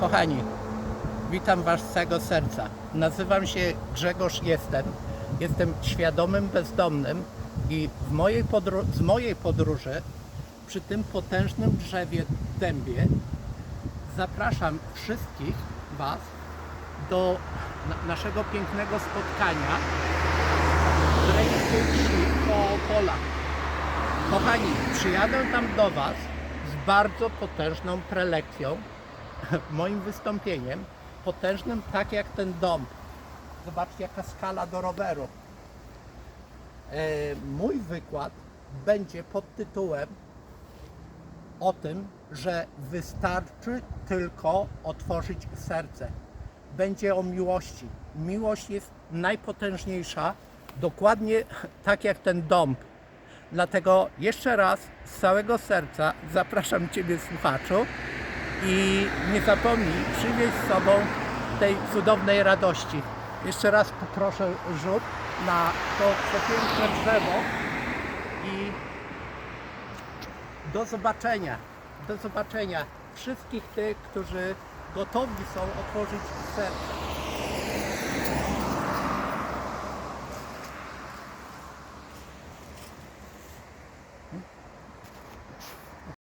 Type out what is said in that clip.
Kochani, witam Was z całego serca. Nazywam się Grzegorz Jestem. Jestem świadomym bezdomnym i w mojej z mojej podróży przy tym potężnym drzewie dębie zapraszam wszystkich Was do na- naszego pięknego spotkania w Rejskiej Wsi po polach. Kochani, przyjadę tam do Was z bardzo potężną prelekcją, moim wystąpieniem, potężnym tak jak ten dom. Zobaczcie jaka skala do roweru. E, mój wykład będzie pod tytułem o tym, że wystarczy tylko otworzyć serce. Będzie o miłości. Miłość jest najpotężniejsza, dokładnie tak jak ten dąb. Dlatego jeszcze raz z całego serca zapraszam Ciebie słuchaczu i nie zapomnij przywieźć z sobą tej cudownej radości. Jeszcze raz poproszę rzut na to przepiękne drzewo i do zobaczenia. Do zobaczenia wszystkich tych, którzy gotowi są otworzyć serce.